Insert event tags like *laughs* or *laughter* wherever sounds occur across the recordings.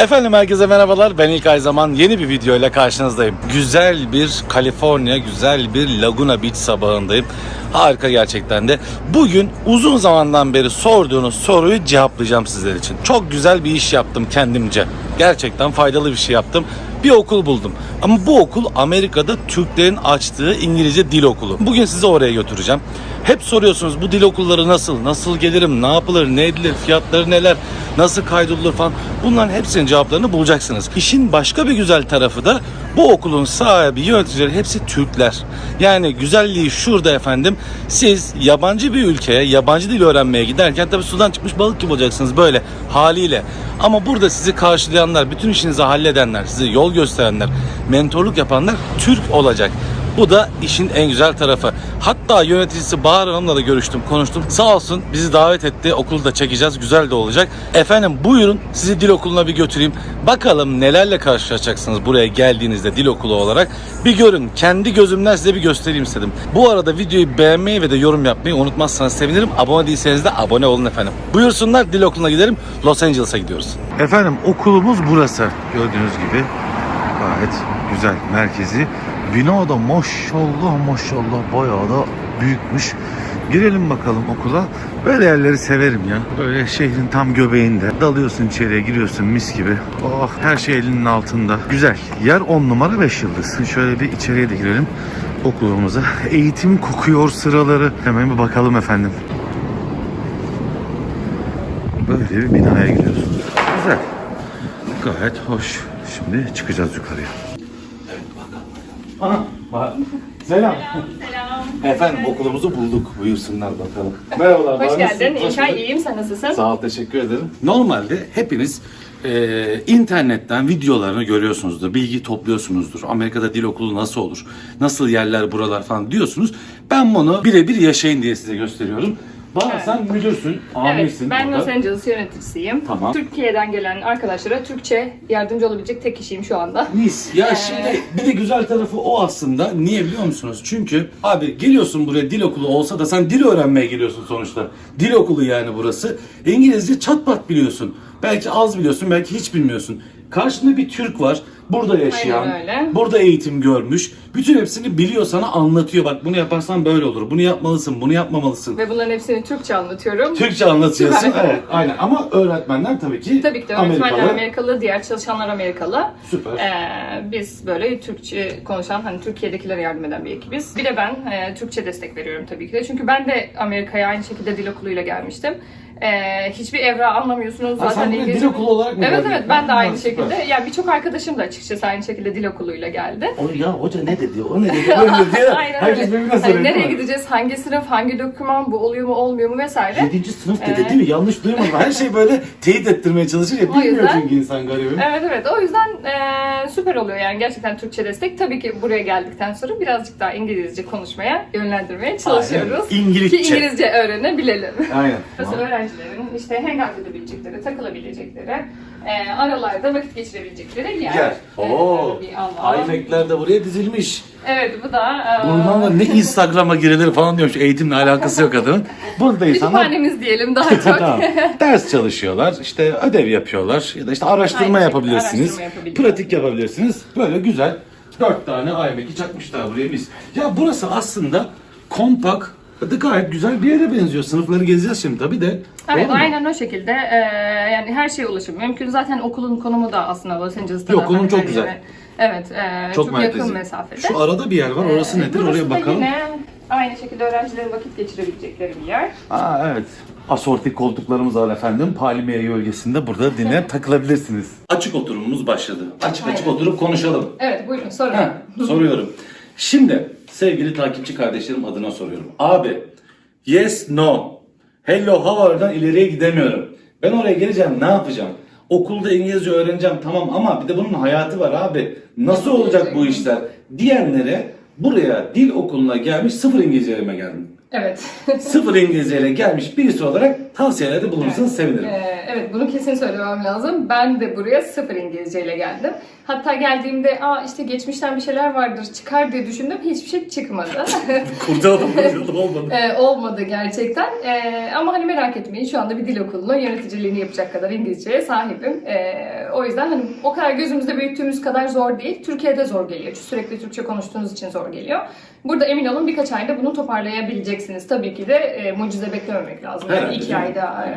Efendim herkese merhabalar. Ben İlkay Zaman yeni bir video ile karşınızdayım. Güzel bir Kaliforniya, güzel bir Laguna Beach sabahındayım. Harika gerçekten de. Bugün uzun zamandan beri sorduğunuz soruyu cevaplayacağım sizler için. Çok güzel bir iş yaptım kendimce. Gerçekten faydalı bir şey yaptım. Bir okul buldum. Ama bu okul Amerika'da Türklerin açtığı İngilizce dil okulu. Bugün sizi oraya götüreceğim. Hep soruyorsunuz bu dil okulları nasıl, nasıl gelirim, ne yapılır, ne edilir, fiyatları neler, nasıl kaydolur falan. Bunların hepsinin cevaplarını bulacaksınız. İşin başka bir güzel tarafı da bu okulun sahibi, yöneticileri hepsi Türkler. Yani güzelliği şurada efendim. Siz yabancı bir ülkeye, yabancı dil öğrenmeye giderken tabii sudan çıkmış balık gibi olacaksınız böyle haliyle. Ama burada sizi karşılayanlar, bütün işinizi halledenler, size yol gösterenler, mentorluk yapanlar Türk olacak. Bu da işin en güzel tarafı. Hatta yöneticisi Bahar Hanım'la da görüştüm, konuştum. Sağ olsun bizi davet etti. Okulu da çekeceğiz. Güzel de olacak. Efendim buyurun sizi dil okuluna bir götüreyim. Bakalım nelerle karşılaşacaksınız buraya geldiğinizde dil okulu olarak. Bir görün. Kendi gözümden size bir göstereyim istedim. Bu arada videoyu beğenmeyi ve de yorum yapmayı unutmazsanız sevinirim. Abone değilseniz de abone olun efendim. Buyursunlar dil okuluna gidelim. Los Angeles'a gidiyoruz. Efendim okulumuz burası. Gördüğünüz gibi gayet güzel merkezi. Bina da maşallah maşallah bayağı da büyükmüş. Girelim bakalım okula. Böyle yerleri severim ya. Böyle şehrin tam göbeğinde. Dalıyorsun içeriye giriyorsun mis gibi. Oh her şey elinin altında. Güzel. Yer 10 numara 5 yıldız. Şöyle bir içeriye de girelim okulumuza. Eğitim kokuyor sıraları. Hemen bir bakalım efendim. Böyle bir binaya giriyorsunuz. Güzel. Gayet hoş. Şimdi çıkacağız yukarıya. Aha, bak. Selam. Selam. Efendim okulumuzu bulduk. Buyursunlar bakalım. Merhabalar. Hoş Bahar, geldin. nasılsın? Hoş İlkay iyiyim. Sen nasılsın? Sağ ol, teşekkür ederim. Normalde hepiniz e, internetten videolarını görüyorsunuzdur, bilgi topluyorsunuzdur. Amerika'da dil okulu nasıl olur, nasıl yerler buralar falan diyorsunuz. Ben bunu birebir yaşayın diye size gösteriyorum. Bahar Evet. sen müdürsün, Evet, amirsin ben burada. Los Angeles yöneticisiyim. Tamam. Türkiye'den gelen arkadaşlara Türkçe yardımcı olabilecek tek kişiyim şu anda. Mis. Ya şimdi bir de güzel tarafı o aslında. Niye biliyor musunuz? Çünkü abi geliyorsun buraya dil okulu olsa da sen dil öğrenmeye geliyorsun sonuçta. Dil okulu yani burası. İngilizce çat pat biliyorsun. Belki az biliyorsun, belki hiç bilmiyorsun. Karşında bir Türk var. Burada yaşayan, Aynen öyle. burada eğitim görmüş. Bütün hepsini biliyor sana anlatıyor. Bak bunu yaparsan böyle olur. Bunu yapmalısın, bunu yapmamalısın. Ve bunların hepsini Türkçe anlatıyorum. Türkçe anlatıyorsun. Süper. Evet, aynen. Ama öğretmenler tabii ki Tabii ki de öğretmenler Amerikalı. Amerikalı, diğer çalışanlar Amerikalı. Süper. Ee, biz böyle Türkçe konuşan, hani Türkiye'dekilere yardım eden bir ekibiz. Bir de ben e, Türkçe destek veriyorum tabii ki de. Çünkü ben de Amerika'ya aynı şekilde dil okuluyla gelmiştim. Ee, hiçbir evra anlamıyorsunuz Ha, zaten. sen İngilizce- dil okulu olarak mı Evet geldin? evet ben de aynı süper. şekilde. Yani birçok arkadaşım da açıkçası aynı şekilde dil okuluyla geldi. O ya hoca ne dedi? O ne *laughs* dedi? Böyle dedi. Aynen Herkes öyle. birbirine Hani soruyor. nereye değil mi? gideceğiz, hangi sınıf, hangi doküman, bu oluyor mu olmuyor mu vesaire. Yedinci sınıf dedi Evet. değil mi? Yanlış duymadım. Her şey böyle teyit ettirmeye çalışır ya. Bilmiyor yüzden- çünkü insan garibim. Evet evet o yüzden eee, süper oluyor yani gerçekten Türkçe destek. Tabii ki buraya geldikten sonra birazcık daha İngilizce konuşmaya yönlendirmeye çalışıyoruz. Aynen. İngilizce. Ki İngilizce öğrenebilelim. Aynen. Burası öğrencilerin işte hangout edebilecekleri, takılabilecekleri, eee, aralarda vakit geçirebilecekleri yer. Gel. Eee, Oo. bir alan. de buraya dizilmiş. Evet bu da eee, Bundan da ne Instagram'a girilir falan diyormuş. Eğitimle alakası yok adamın. Burada insanlar kütüphanemiz diyelim daha çok. *laughs* tamam. Ders çalışıyorlar, işte ödev yapıyorlar ya da işte araştırma şekilde yapabilirsiniz. araştırma yapabiliyorlar. pratik yapabilirsiniz. Böyle güzel. Dört tane iMac'i çakmışlar buraya biz. Ya burası aslında kompak, da gayet güzel bir yere benziyor. Sınıfları gezeceğiz şimdi tabii de. Evet mu? aynen o şekilde Ee, yani her şeye ulaşım mümkün. Zaten okulun konumu da aslında Los Angeles'ta. Yok, da konum hani çok her güzel. yere- Evet e, Çok çok, merkezi. yakın mesafede. Şu arada bir yer var. Orası Ee, nedir? burası Oraya da bakalım. Yine aynı şekilde öğrencilerin vakit geçirebilecekleri bir yer. Aa evet. Asortik koltuklarımız var efendim. Palmiye gölgesinde burada dinle takılabilirsiniz. Açık oturumumuz başladı. Açık açık oturup konuşalım. Evet buyurun sorun. Heh, *laughs* soruyorum. Şimdi sevgili takipçi kardeşlerim adına soruyorum. Abi yes no hello how are'dan ileriye gidemiyorum. Ben oraya geleceğim ne yapacağım? Okulda İngilizce öğreneceğim tamam ama bir de bunun hayatı var abi. Nasıl olacak bu işler? Diyenlere buraya dil okuluna gelmiş sıfır İngilizce geldim. Evet. *laughs* Sıfır İngilizceyle gelmiş birisi olarak tavsiyelerde bulunursanız sevinirim. Ee, evet bunu kesin söylemem lazım. Ben de buraya sıfır İngilizceyle geldim. Hatta geldiğimde aa işte geçmişten bir şeyler vardır çıkar diye düşündüm. Hiçbir şey çıkmadı. *laughs* Kurtardım kurtardım olmadı. *laughs* Ee, olmadı gerçekten. Ee, ama hani merak etmeyin şu anda bir dil okulunun yöneticiliğini yapacak kadar İngilizceye sahibim. Ee, o yüzden hani o kadar gözümüzde büyüttüğümüz kadar zor değil. Türkiye'de zor geliyor. Çünkü sürekli Türkçe konuştuğunuz için zor geliyor. Burada emin olun birkaç ayda bunu toparlayabileceksiniz. Tabii ki de e, mucize beklememek lazım. Yani Herhalde, iki değil mi? ayda e,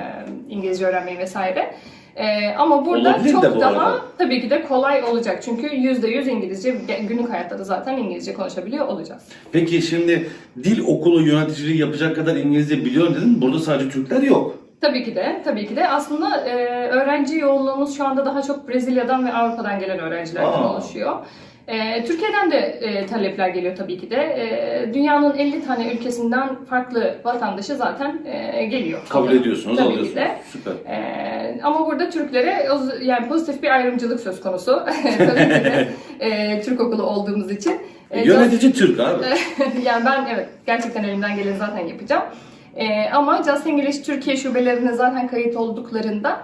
İngilizce öğrenmeyi vesaire. Ee, ama burada Olabilir çok bu daha arada. tabii ki de kolay olacak. Çünkü %100 İngilizce günlük hayatta da zaten İngilizce konuşabiliyor olacağız. Peki şimdi dil okulu yöneticiliği yapacak kadar İngilizce biliyorum dedin. Burada sadece Türkler yok. Tabii ki de, tabii ki de. Aslında e, öğrenci yoğunluğumuz şu anda daha çok Brezilya'dan ve Avrupa'dan gelen öğrencilerden Aa. oluşuyor. E, Türkiye'den de e, talepler geliyor tabii ki de. E, dünyanın 50 tane ülkesinden farklı vatandaşı zaten e, geliyor. Kabul ediyorsunuz, Tabii alıyorsunuz. de. Süper. E, ama burada Türklere yani pozitif bir ayrımcılık söz konusu. *laughs* tabii ki de e, Türk okulu olduğumuz için. E, Yönetici Türk abi. *laughs* yani ben evet gerçekten elimden geleni zaten yapacağım. Ee, ama Just English Türkiye şubelerine zaten kayıt olduklarında e,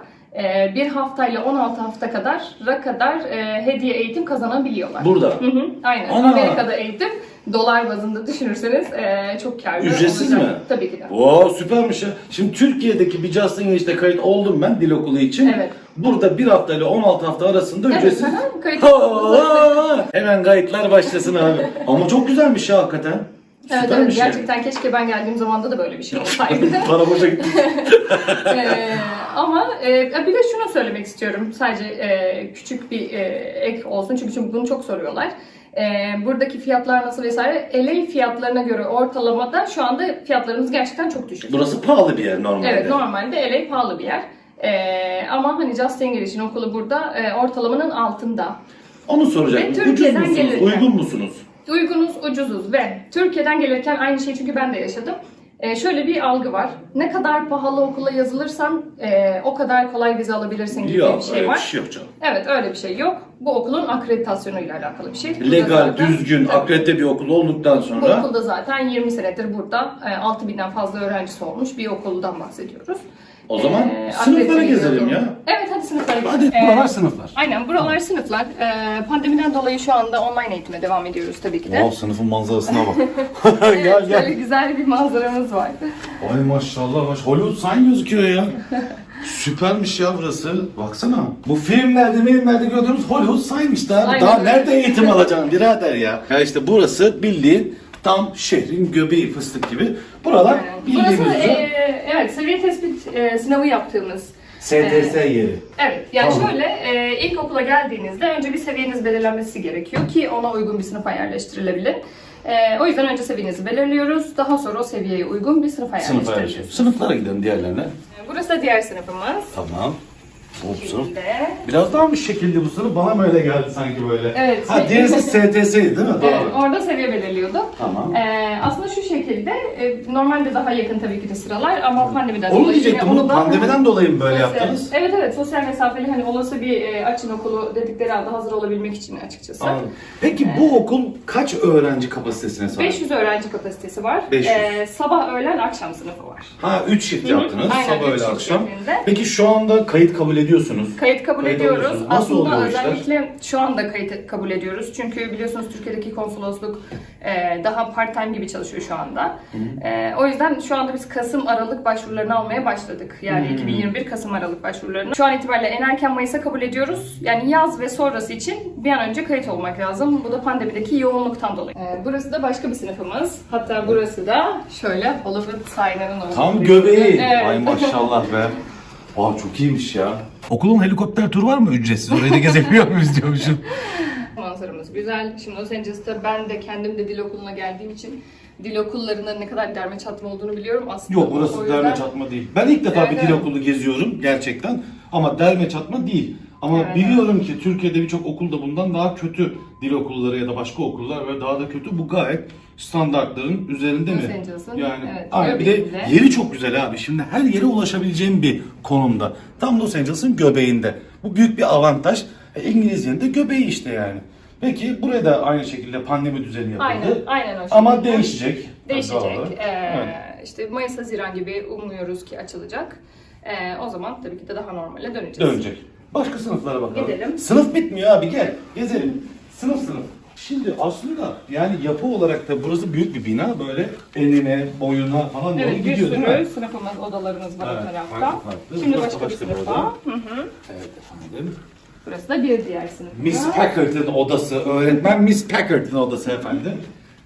bir haftayla 16 hafta kadar ra kadar e, hediye eğitim kazanabiliyorlar. Burada. Hı hı, aynen. Ana! Amerika'da eğitim dolar bazında düşünürseniz e, çok karlı Ücretsiz olacak. mi? Tabii ki de. Oo süpermiş ya. Şimdi Türkiye'deki bir Just English'te kayıt oldum ben dil okulu için. Evet. Burada bir hafta ile 16 hafta arasında Evet, ücretsiz. kayıt Ha, Hemen kayıtlar başlasın abi. Ama çok güzelmiş ya hakikaten. Evet, evet, yani. gerçekten keşke ben geldiğim zamanda da böyle bir şey olsaydı. *laughs* Para boşa gitti. *laughs* Ama e, bir de şunu söylemek istiyorum. Sadece e, küçük bir e, ek olsun. Çünkü, çünkü bunu çok soruyorlar. E, buradaki fiyatlar nasıl vesaire. LA fiyatlarına göre ortalamada şu anda fiyatlarımız gerçekten çok düşük. Burası pahalı bir yer normalde. Evet normalde LA pahalı bir yer. E, ama hani Just English'in okulu burada e, ortalamanın altında. Onu soracaktım. Ve Ucuz Türkiye'den musunuz? gelirken. Uygun musunuz? Uygunuz, ucuzuz ve Türkiye'den gelirken aynı şey çünkü ben de yaşadım. Ee, şöyle bir algı var. Ne kadar pahalı okula yazılırsan e, o kadar kolay vize alabilirsin gibi Yok bir şey öyle var. bir şey yok canım. Evet öyle bir şey yok. Bu okulun akreditasyonuyla alakalı bir şey. Bu Legal, zaten- düzgün, Tabii. akredite bir okul olduktan Bu sonra okulda zaten 20 senedir burada e, 6000'den fazla öğrencisi olmuş bir okuldan bahsediyoruz. O zaman Ee, sınıflara gezelim ya. Evet hadi sınıflara Hadi gidelim. Ee, buralar sınıflar. Aynen buralar sınıflar. Ee, pandemiden dolayı şu anda online eğitime devam ediyoruz tabii ki de. Wow, sınıfın manzarasına bak. *laughs* *laughs* gel Evet, gel. Böyle güzel bir manzaramız var. Ay maşallah maş. Hollywood sign gözüküyor ya. *laughs* Süpermiş ya burası. Baksana. Bu filmlerde, filmlerde gördüğümüz Hollywood sign'miş daha. Aynen Daha nerede eğitim alacaksın birader ya? Ya işte burası bildiğin tam şehrin göbeği fıstık gibi. Buralar Aynen. bildiğimiz Burası e, evet seviye tespit e, sınavı yaptığımız. STS yeri. Evet yani Tamam. şöyle e, ilk okula geldiğinizde önce bir seviyeniz belirlenmesi gerekiyor ki ona uygun bir sınıfa yerleştirilebilir. E, o yüzden önce seviyenizi belirliyoruz. Daha sonra o seviyeye uygun bir sınıfa yerleşiyoruz. Sınıflara gidelim diğerlerine. E, Burası da diğer sınıfımız. Tamam. Şekilde. Biraz daha mı şekilli bu sınıf? Bana mı öyle geldi sanki böyle? Evet. Ha diğerisi STS'ydi değil mi? Doğru. Evet, orada seviye belirliyorduk. Tamam. Ee, aslında şu şekilde, e, normalde daha yakın tabii ki de sıralar ama pandemiden Onu dolayı diyecektim. yine Bunu pandemiden dolayı mı böyle Sosyal- yaptınız? Evet evet sosyal mesafeli hani olası bir e, açın okulu dedikleri anda hazır olabilmek için açıkçası. Anladım. Peki bu okul kaç öğrenci kapasitesine sahip? 500 öğrenci kapasitesi var. 500. Ee, sabah öğlen akşam sınıfı var. Ha 3 shift Hı hı. yaptınız. Aynen, Sabah üç shift akşam. şeklinde. Peki şu anda kayıt kabul ediyorsunuz. Kayıt kabul Kayıt ediyoruz. alıyorsunuz. Nasıl Aslında oluyor işler? özellikle şu anda kayıt kabul ediyoruz. Çünkü biliyorsunuz Türkiye'deki konsolosluk e, daha part time gibi çalışıyor şu anda. E, o yüzden şu anda biz Kasım Aralık başvurularını almaya başladık. Yani 2021 Kasım Aralık başvurularını. Şu an itibariyle en erken Mayıs'a kabul ediyoruz. Yani yaz ve sonrası için bir an önce kayıt olmak lazım. Bu da pandemideki yoğunluktan dolayı. E, burası da başka bir sınıfımız. Hatta burası da şöyle Hollywood Sign'ın olduğu. Tam bir- göbeği. Evet. Ay maşallah be. *laughs* Aa çok iyiymiş ya. Okulun helikopter turu var mı ücretsiz? Orayı da gezebiliyor muyuz diyormuşum. *laughs* Manzaramız güzel. Şimdi Los Angeles'ta ben de kendim de dil okuluna geldiğim için dil okullarının ne kadar derme çatma olduğunu biliyorum aslında. Yok O burası yüzden- derme çatma değil. Ben ilk defa Evet, bir dil evet. okulu geziyorum gerçekten. Ama derme çatma değil. Ama Evet, biliyorum ki Türkiye'de birçok okulda bundan daha kötü dil okulları ya da başka okullar ve daha da kötü. Bu gayet standartların üzerinde Los mi? Angeles'ın, Yani evet, aynen. bir de göbeğinde. yeri çok güzel abi. Şimdi her yere ulaşabileceğim bir konumda. Tam Los Angeles'ın göbeğinde. Bu büyük bir avantaj. E, İngilizcenin de göbeği işte yani. Peki buraya da aynı şekilde pandemi düzeni yapıldı. Aynen, aynen o Ama değişecek. Değişecek. Doğru. Ee, Evet. İşte Mayıs Haziran gibi umuyoruz ki açılacak. Ee, o zaman tabii ki de daha normale döneceğiz. Dönecek. Başka sınıflara bakalım. Gidelim. Sınıf bitmiyor abi gel. Gezelim. Sınıf sınıf. Şimdi aslında yani yapı olarak da burası büyük bir bina. Böyle enine, boyuna falan doğru Evet, bir gidiyor değil mi? sürü sınıfımız, odalarımız var o tarafta. farklı farklı. Şimdi Burası başka, bir başka bir sınıfa. oda. Hı hı. Evet efendim. Burası da bir diğer sınıf. Miss Packard'ın odası. Öğretmen Miss Packard'ın odası efendim.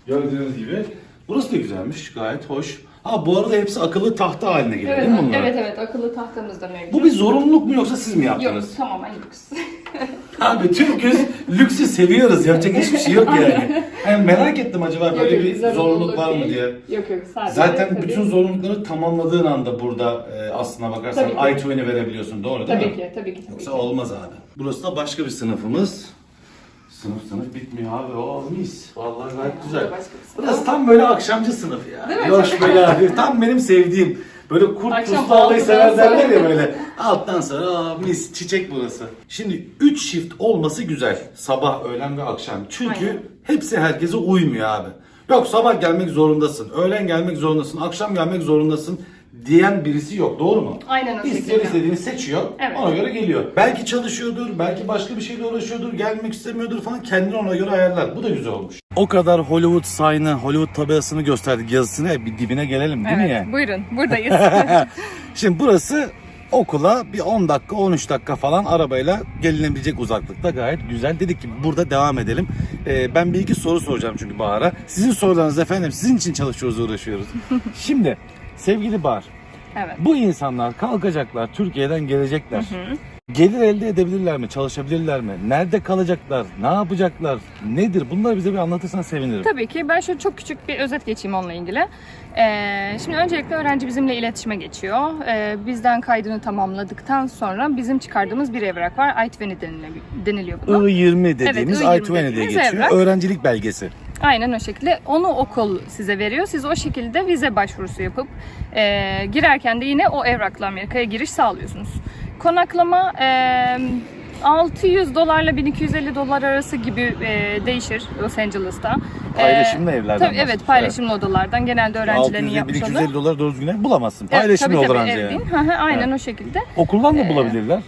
Gördüğünüz gibi. Burası da güzelmiş. Gayet hoş. Ha bu arada hepsi akıllı tahta haline geliyor Evet, değil mi bunlar? evet evet akıllı tahtamız da mevcut. Bu bir zorunluluk mu yoksa siz mi Yok yaptınız? tamamen lüks. *laughs* Abi Türk'üz, lüksü seviyoruz. Yapacak hiçbir şey yok yani. Yani merak ettim acaba böyle Yok, yok, bir zorunluluk var mı değil. diye. Yok yok sadece. Zaten tabii. bütün zorunlulukları tamamladığın anda burada e, aslına bakarsan Tabii ki. i20 verebiliyorsun. Doğru değil Tabii mi? ki tabii ki. Tabii Yoksa ki. olmaz abi. Burası da başka bir sınıfımız. Sınıf sınıf bitmiyor abi. O mis. Vallahi gayet güzel. Burası tam böyle akşamcı sınıf ya. Değil mi? Loş böyle abi. Tam benim sevdiğim. Böyle kurt Akşam puslu havayı sever altıdan derler ya böyle. Alttan sonra aa, mis çiçek burası. Şimdi 3 shift olması güzel. Sabah, öğlen ve akşam. Çünkü Aynen. hepsi herkese uymuyor abi. Yok sabah gelmek zorundasın, öğlen gelmek zorundasın, akşam gelmek zorundasın diyen birisi yok. Doğru mu? Aynen o şekilde. istediğini seçiyor. Evet. Ona göre geliyor. Belki çalışıyordur, belki başka bir şeyle uğraşıyordur, gelmek istemiyordur falan kendini ona göre ayarlar. Bu da güzel olmuş. O kadar Hollywood sign'ı, Hollywood tabelasını gösterdik yazısını bir dibine gelelim değil mi yani? buyurun buradayız. *laughs* Şimdi burası okula bir 10 dakika 13 dakika falan arabayla gelinebilecek uzaklıkta gayet güzel. Dedik ki burada devam edelim. Ee, ben bir iki soru soracağım çünkü Bahar'a. Sizin sorularınız efendim sizin için çalışıyoruz uğraşıyoruz. *laughs* Şimdi sevgili Bahar evet. bu insanlar kalkacaklar Türkiye'den gelecekler. Gelir elde edebilirler mi? Çalışabilirler mi? Nerede kalacaklar? Ne yapacaklar? Nedir? Bunları bize bir anlatırsan sevinirim. Tabii ki ben şöyle çok küçük bir özet geçeyim onunla ilgili. Ee, şimdi öncelikle öğrenci bizimle iletişime geçiyor. Ee, bizden kaydını tamamladıktan sonra bizim çıkardığımız bir evrak var. I-20 deniliyor, buna. I-20 dediğimiz I-20 I-20 diye geçiyor. evrak. Öğrencilik belgesi. Aynen o şekilde. Onu okul size veriyor. Siz o şekilde vize başvurusu yapıp e, girerken de yine o evrakla Amerika'ya giriş sağlıyorsunuz. Konaklama e, 600 dolarla 1250 dolar arası gibi e, değişir Los Angeles'ta. E, Paylaşımlı evlerden Tabii evet paylaşımlı odalardan genelde öğrencilerin 600 yapmış olduğu. 1250 dolar doğru düzgün ev bulamazsın. Evet, Paylaşımlı tabii, olur tabii, anca ev yani. değil. Hı hı, Aynen Evet. o şekilde. Okuldan da Ee, bulabilirler.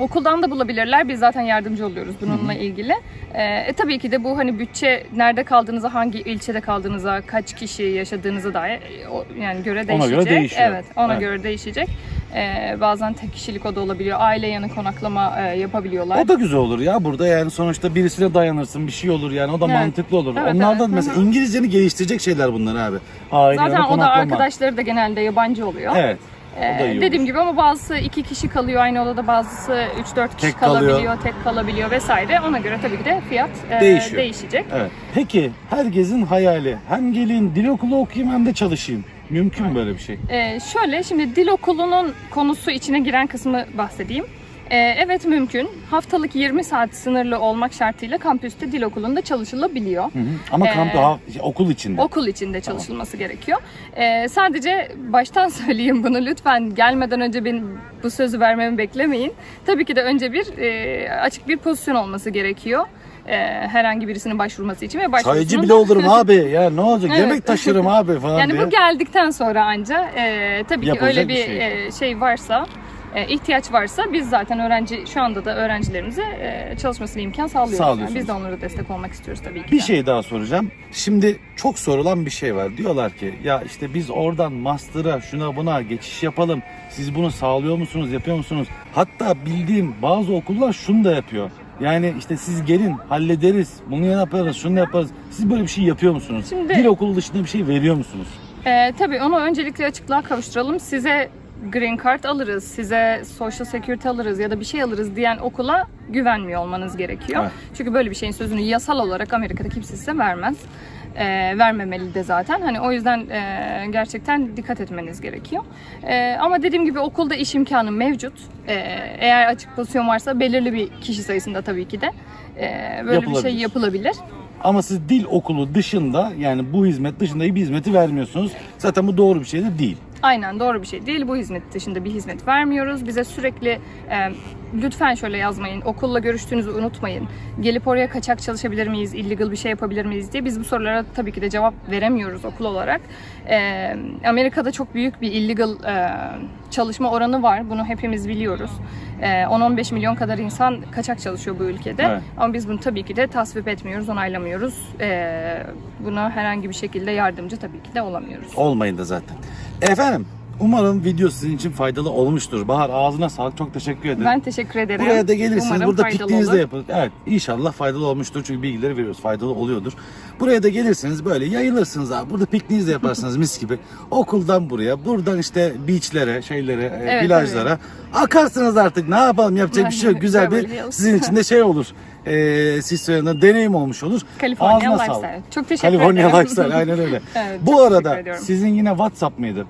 Okuldan da bulabilirler. Biz zaten yardımcı oluyoruz bununla ilgili. Ee, e, tabii ki de bu hani bütçe nerede kaldığınıza, hangi ilçede kaldığınıza, kaç kişi yaşadığınıza dair e, o- yani göre Ona değişecek. göre değişiyor. Evet, ona Evet. göre değişecek. Ee, bazen tek kişilik oda olabiliyor. Aile yanı konaklama e, yapabiliyorlar. O da güzel olur ya burada yani sonuçta birisine dayanırsın bir şey olur yani o da Evet. mantıklı olur. Evet, Onlardan evet. mesela Hı hı. İngilizceni geliştirecek şeyler bunlar abi. Aile Zaten yanı o da konaklama. arkadaşları da genelde yabancı oluyor. Evet. Ee, dediğim gibi ama bazısı iki kişi kalıyor aynı odada, bazısı 3-4 kişi Tek kalıyor. kalabiliyor, tek kalabiliyor vesaire. Ona göre tabii ki de fiyat e, Değişiyor. değişecek. Evet. Peki herkesin hayali hem geleyim dil okulu okuyayım hem de çalışayım. Mümkün mü böyle bir şey? Ee, şöyle şimdi dil okulunun konusu içine giren kısmı bahsedeyim. Ee, evet mümkün. Haftalık 20 saat sınırlı olmak şartıyla kampüste dil okulunda çalışılabiliyor. Hı hı. Ama Ee, kampı ha- okul içinde. Okul içinde çalışılması gerekiyor. Ee, sadece baştan *laughs* söyleyeyim bunu lütfen gelmeden önce benim bu sözü vermemi beklemeyin. Tabii ki de önce bir e, açık bir pozisyon olması gerekiyor. e, herhangi birisinin başvurması için ve başvurusunun... Çaycı bile olurum *laughs* abi ya ne olacak Evet. yemek taşırım abi falan Yani diye. bu geldikten sonra anca e, tabii ki Yapılacak öyle bir bir şey. e, şey varsa, ihtiyaç varsa biz zaten öğrenci şu anda da öğrencilerimize e, çalışmasına imkan sağlıyoruz. Yani Sağlıyorsunuz. biz de onlara destek olmak istiyoruz tabii ki. Bir de. şey daha soracağım. Şimdi çok sorulan bir şey var. Diyorlar ki ya işte biz oradan master'a şuna buna geçiş yapalım. Siz bunu sağlıyor musunuz, yapıyor musunuz? Hatta bildiğim bazı okullar şunu da yapıyor. Yani işte siz gelin hallederiz, bunu yaparız, şunu yaparız. Siz böyle bir şey yapıyor musunuz? Şimdi- Dil okulu dışında bir şey veriyor musunuz? E, tabii onu öncelikle açıklığa kavuşturalım. Size green card alırız, size social security alırız ya da bir şey alırız diyen okula güvenmiyor olmanız gerekiyor. Evet. Çünkü böyle bir şeyin sözünü yasal olarak Amerika'da kimse size vermez. E, vermemeli de zaten. Hani o yüzden e, gerçekten dikkat etmeniz gerekiyor. E, ama dediğim gibi okulda iş imkanı mevcut. E, eğer açık pozisyon varsa belirli bir kişi sayısında tabii ki de e, böyle bir şey yapılabilir. Ama siz dil okulu dışında yani bu hizmet dışında bir hizmeti vermiyorsunuz. Zaten bu doğru bir şey de değil. Aynen doğru bir şey değil. Bu hizmet dışında bir hizmet vermiyoruz. Bize sürekli e, lütfen şöyle yazmayın. Okulla görüştüğünüzü unutmayın. Gelip oraya kaçak çalışabilir miyiz? illegal bir şey yapabilir miyiz diye biz bu sorulara tabii ki de cevap veremiyoruz okul olarak. E, Amerika'da çok büyük bir illegal e, çalışma oranı var. Bunu hepimiz biliyoruz. E, 10-15 milyon kadar insan kaçak çalışıyor bu ülkede. Evet. Ama biz bunu tabii ki de tasvip etmiyoruz, onaylamıyoruz. E, buna herhangi bir şekilde yardımcı tabii ki de olamıyoruz. Olmayın da zaten. Efendim umarım video sizin için faydalı olmuştur. Bahar ağzına sağlık çok teşekkür ederim. Ben teşekkür ederim. Buraya da gelirsiniz. Umarım burada pikniğinizi de yapın. Evet inşallah faydalı olmuştur. Çünkü bilgileri veriyoruz. Faydalı oluyordur. Buraya da gelirsiniz böyle yayılırsınız abi. Burada pikniğinizi de yaparsınız mis gibi. Okuldan buraya, buradan işte beachlere, şeylere, e, Evet, plajlara. Akarsınız artık. Ne yapalım? Yapacak bir şey yok. *laughs* Güzel bir sizin için de şey olur. Ee, siz söylediğinde deneyim olmuş olur. California Ağzına Lifestyle. sağlık. Çok teşekkür California ederim. Lifestyle aynen öyle. *laughs* Evet, Bu arada sizin yine WhatsApp mıydı?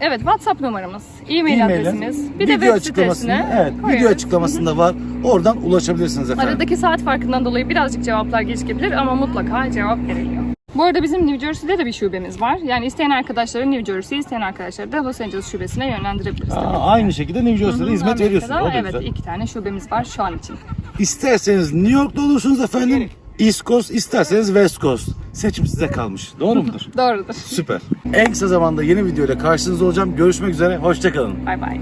Evet WhatsApp numaramız, e-mail E-mail'in adresimiz, bir de video web açıklamasında, sitesine evet, video açıklamasında var. Oradan ulaşabilirsiniz efendim. Aradaki saat farkından dolayı birazcık cevaplar gecikebilir ama mutlaka cevap veriliyor. Bu arada bizim New Jersey'de de bir şubemiz var. Yani isteyen arkadaşları New Jersey, isteyen arkadaşları da Los Angeles şubesine yönlendirebiliriz. Aa, aynı şekilde New Jersey'de Hı hı, hizmet veriyorsunuz. Evet, güzel. iki tane şubemiz var şu an için. İsterseniz New York'ta olursunuz efendim. East Coast, isterseniz West Coast. Seçim size kalmış. Doğru *laughs* mudur? Doğrudur. Süper. En kısa zamanda yeni video ile karşınızda olacağım. Görüşmek üzere. Hoşçakalın. Bay bay.